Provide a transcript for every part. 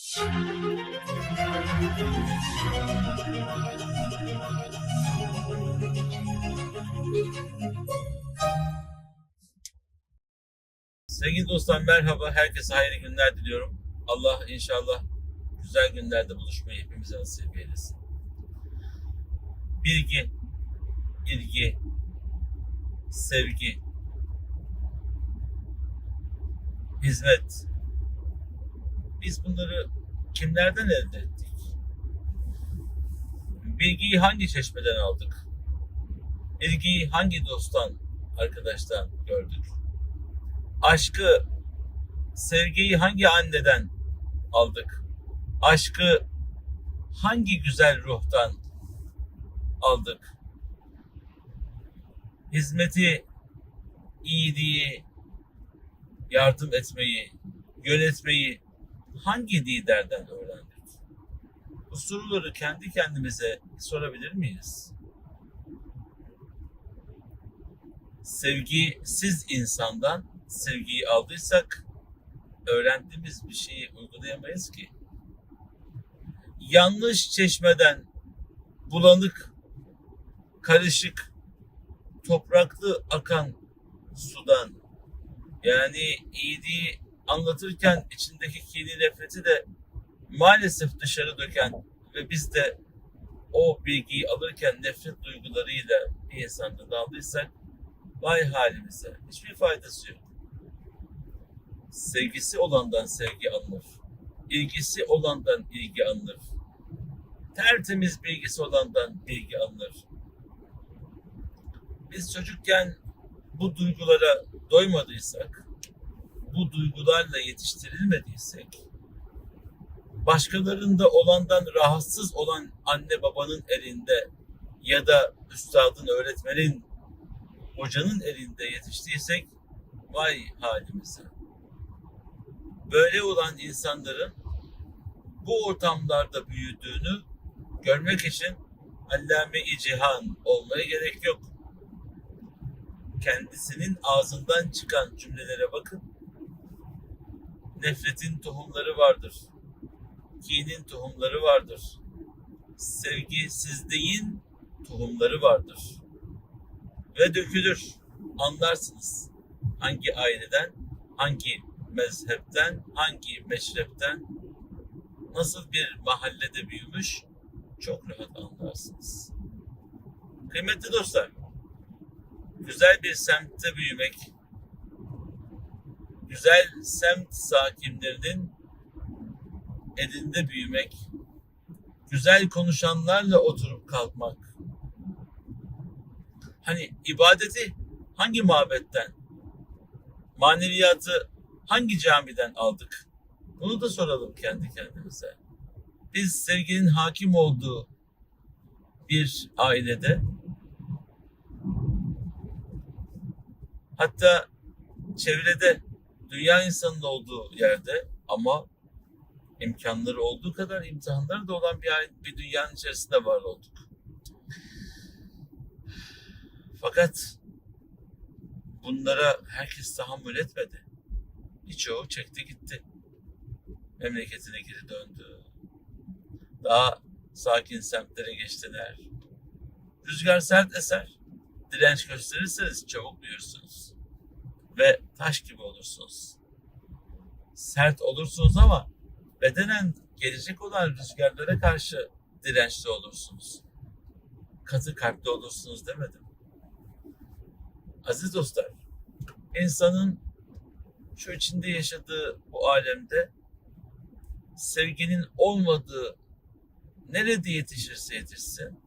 Sevgili dostlar merhaba. Herkese hayırlı günler diliyorum. Allah inşallah güzel günlerde buluşmayı hepimize nasip eylesin. Bilgi, ilgi, sevgi, hizmet. Biz bunları kimlerden elde ettik? Bilgiyi hangi çeşmeden aldık? İlgiyi hangi dosttan, arkadaştan gördük? Aşkı, sevgiyi hangi anneden aldık? Aşkı hangi güzel ruhtan aldık? Hizmeti, iyiliği, yardım etmeyi, yönetmeyi hangi liderden öğrendik? Bu soruları kendi kendimize sorabilir miyiz? Sevgisiz insandan sevgiyi aldıysak öğrendiğimiz bir şeyi uygulayamayız ki. Yanlış çeşmeden bulanık, karışık, topraklı akan sudan yani iyiliği anlatırken içindeki kini nefreti de maalesef dışarı döken ve biz de o bilgiyi alırken nefret duygularıyla bir insanda daldıysak vay halimize hiçbir faydası yok. Sevgisi olandan sevgi alınır. İlgisi olandan ilgi alınır. Tertemiz bilgisi olandan bilgi alınır. Biz çocukken bu duygulara doymadıysak, bu duygularla yetiştirilmediysek, başkalarında olandan rahatsız olan anne babanın elinde ya da üstadın, öğretmenin, hocanın elinde yetiştiysek, vay halimize. Böyle olan insanların bu ortamlarda büyüdüğünü görmek için allame-i cihan olmaya gerek yok kendisinin ağzından çıkan cümlelere bakın. Nefretin tohumları vardır. Kinin tohumları vardır. Sevgisizliğin tohumları vardır. Ve dökülür. Anlarsınız. Hangi aileden, hangi mezhepten, hangi meşrepten, nasıl bir mahallede büyümüş çok rahat anlarsınız. Kıymetli dostlar, güzel bir semtte büyümek, güzel semt sakinlerinin elinde büyümek, güzel konuşanlarla oturup kalkmak. Hani ibadeti hangi mabetten, maneviyatı hangi camiden aldık? Bunu da soralım kendi kendimize. Biz sevginin hakim olduğu bir ailede Hatta çevrede dünya insanının olduğu yerde ama imkanları olduğu kadar imtihanları da olan bir, bir dünyanın içerisinde var olduk. Fakat bunlara herkes tahammül etmedi. Birçoğu çekti gitti. Memleketine geri döndü. Daha sakin semtlere geçtiler. Rüzgar sert eser. Direnç gösterirseniz çabuk büyürsünüz. Ve taş gibi olursunuz. Sert olursunuz ama bedenen gelecek olan rüzgarlara karşı dirençli olursunuz. Katı kalpli olursunuz demedim. Aziz dostlar, insanın şu içinde yaşadığı bu alemde sevginin olmadığı nerede yetişirse yetişsin,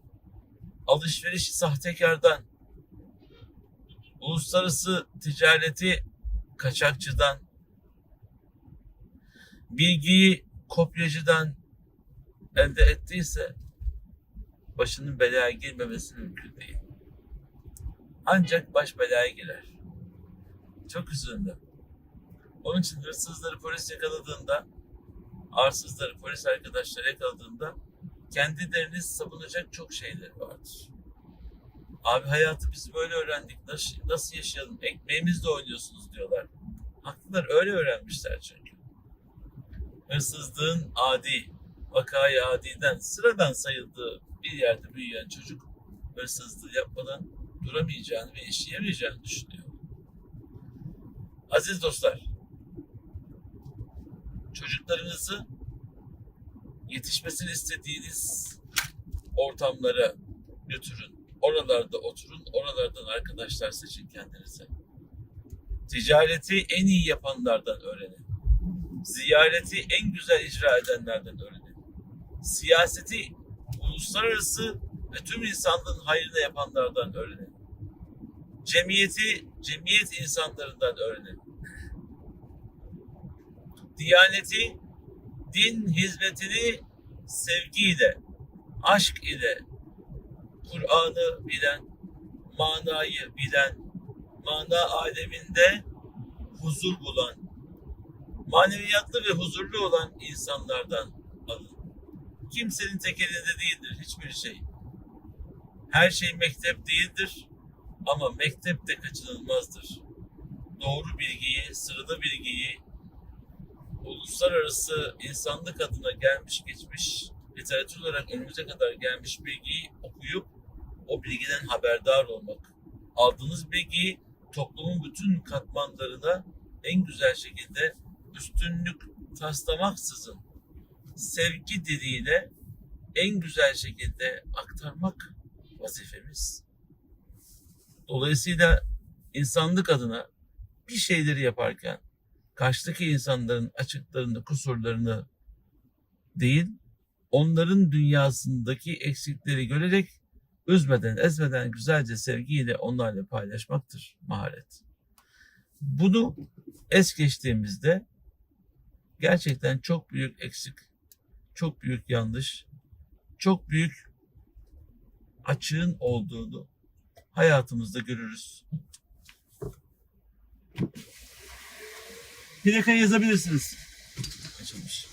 alışverişi sahtekardan, uluslararası ticareti kaçakçıdan, bilgiyi kopyacıdan elde ettiyse başının belaya girmemesi mümkün değil. Ancak baş belaya girer. Çok üzüldüm. Onun için hırsızları polis yakaladığında, arsızları polis arkadaşları yakaladığında kendilerini savunacak çok şeyleri vardır. Abi hayatı biz böyle öğrendik. Nasıl, nasıl yaşayalım? Ekmeğimizle oynuyorsunuz diyorlar. Haklılar öyle öğrenmişler çünkü. hırsızlığın adi, vakayı adiden sıradan sayıldığı bir yerde büyüyen çocuk hırsızlığı yapmadan duramayacağını ve işleyemeyeceğini düşünüyor. Aziz dostlar, çocuklarınızı yetişmesini istediğiniz ortamlara götürün. Oralarda oturun, oralardan arkadaşlar seçin kendinize. Ticareti en iyi yapanlardan öğrenin. Ziyareti en güzel icra edenlerden öğrenin. Siyaseti uluslararası ve tüm insanlığın hayrına yapanlardan öğrenin. Cemiyeti, cemiyet insanlarından öğrenin. Diyaneti, din hizmetini sevgiyle, aşk ile, Kur'an'ı bilen, manayı bilen, mana aleminde huzur bulan, maneviyatlı ve huzurlu olan insanlardan alın. Kimsenin tek elinde değildir hiçbir şey. Her şey mektep değildir ama mektep de kaçınılmazdır. Doğru bilgiyi, sırada bilgiyi, uluslararası insanlık adına gelmiş geçmiş literatür olarak önümüze kadar gelmiş bilgiyi okuyup o bilgiden haberdar olmak. Aldığınız bilgiyi toplumun bütün katmanlarına en güzel şekilde üstünlük taslamaksızın sevgi diliyle en güzel şekilde aktarmak vazifemiz. Dolayısıyla insanlık adına bir şeyleri yaparken karşıdaki insanların açıklarını, kusurlarını değil, onların dünyasındaki eksikleri görerek üzmeden, ezmeden güzelce sevgiyle onlarla paylaşmaktır maharet. Bunu es geçtiğimizde gerçekten çok büyük eksik, çok büyük yanlış, çok büyük açığın olduğunu hayatımızda görürüz. Plakayı yazabilirsiniz. Açılmış.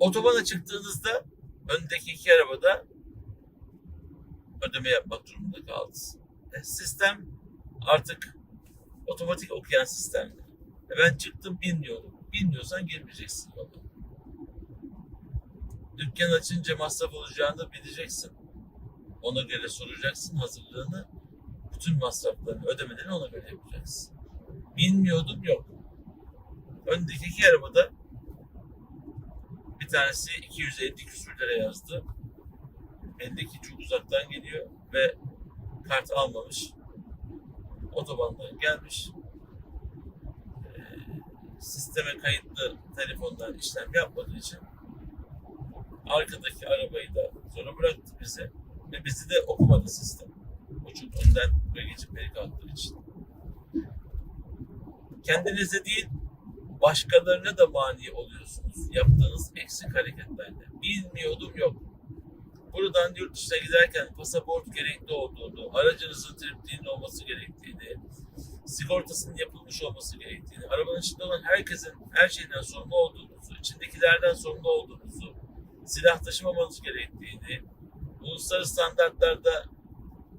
Otobana çıktığınızda öndeki iki arabada ödeme yapmak durumunda kaldınız. E, sistem artık otomatik okuyan sistemdir. E, ben çıktım bilmiyorum. Bilmiyorsan girmeyeceksin yola. Dükkan açınca masraf olacağını bileceksin. Ona göre soracaksın hazırlığını. Bütün masraflarını, ödemelerini ona göre yapacaksın. Bilmiyordum yok. Öndeki iki arabada tanesi 250 küsür lira yazdı. Bendeki çok uzaktan geliyor ve kart almamış. Otobandan gelmiş. Ee, sisteme kayıtlı telefondan işlem yapmadığı için arkadaki arabayı da sonra bıraktı bize ve bizi de okumadı sistem. O çok önden ve geçip beni kalktığı için. Kendinize değil başkalarına da mani oluyorsunuz yaptığınız eksik hareketlerle. Bilmiyordum yok. Buradan yurt dışına giderken pasaport gerekli olduğunu, aracınızın triplinin olması gerektiğini, sigortasının yapılmış olması gerektiğini, arabanın içinde olan herkesin her şeyden sorumlu olduğunuzu, içindekilerden sorumlu olduğunuzu, silah taşımamanız gerektiğini, uluslararası standartlarda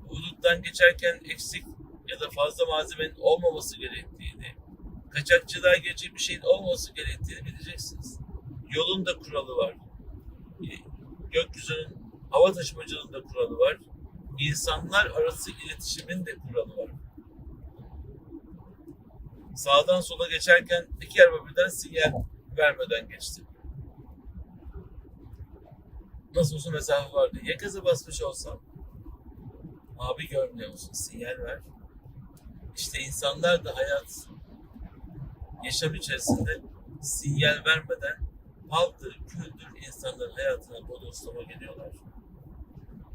huduttan geçerken eksik ya da fazla malzemenin olmaması gerektiğini, kaçakçılığa gelecek bir şeyin olmaması gerektiğini bileceksiniz. Yolun da kuralı var. E, Gökyüzünün hava taşımacılığının da kuralı var. İnsanlar arası iletişimin de kuralı var. Sağdan sola geçerken iki araba birden sinyal vermeden geçti. Nasıl olsa mesafe vardı. Ya gaza basmış olsam abi görmüyor musun? Sinyal ver. İşte insanlar da hayat yaşam içerisinde sinyal vermeden haldır, küldür insanların hayatına bodoslama geliyorlar.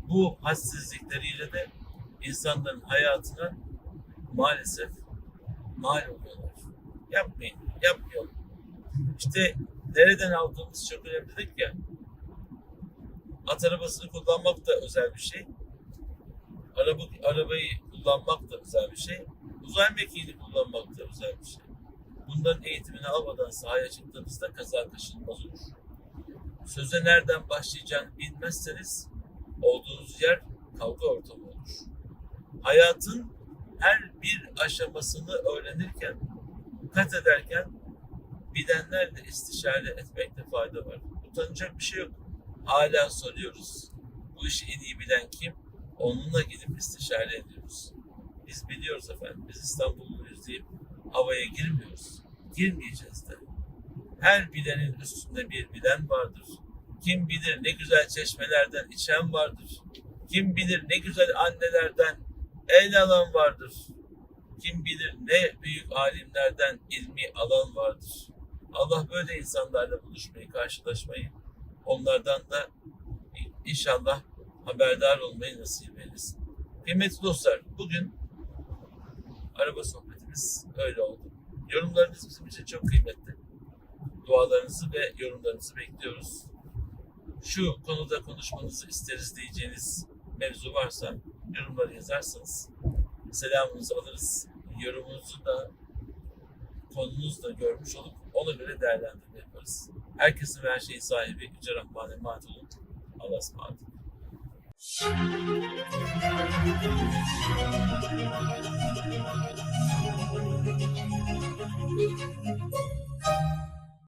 Bu hassizlikleriyle de insanların hayatına maalesef mal oluyorlar. Yapmayın, yapmayalım. İşte nereden aldığımız çok önemli dedik ya. At arabasını kullanmak da özel bir şey. Araba, arabayı kullanmak da özel bir şey. Uzay mekiğini kullanmak da özel bir şey. Bunların eğitimini almadan sahaya çıktığınızda kaza kaçınılmaz olur. Söze nereden başlayacağını bilmezseniz olduğunuz yer kavga ortamı olur. Hayatın her bir aşamasını öğrenirken, kat ederken bilenlerle istişare etmekte fayda var. Utanacak bir şey yok. Hala soruyoruz. Bu işi en iyi bilen kim? Onunla gidip istişare ediyoruz. Biz biliyoruz efendim. Biz İstanbulluyuz deyip havaya girmiyoruz. Girmeyeceğiz de. Her bilenin üstünde bir bilen vardır. Kim bilir ne güzel çeşmelerden içen vardır. Kim bilir ne güzel annelerden el alan vardır. Kim bilir ne büyük alimlerden ilmi alan vardır. Allah böyle insanlarla buluşmayı, karşılaşmayı, onlardan da inşallah haberdar olmayı nasip eylesin. Kıymetli dostlar, bugün araba sohbetimiz öyle oldu. Yorumlarınız bizim için çok kıymetli. Dualarınızı ve yorumlarınızı bekliyoruz. Şu konuda konuşmanızı isteriz diyeceğiniz mevzu varsa yorumları yazarsanız selamınızı alırız. Yorumunuzu da konunuzu da görmüş olup ona göre değerlendirme yaparız. Herkesin her şeyin sahibi Yüce Rahman emanet olun. Allah'a ısmarladık. C'est un.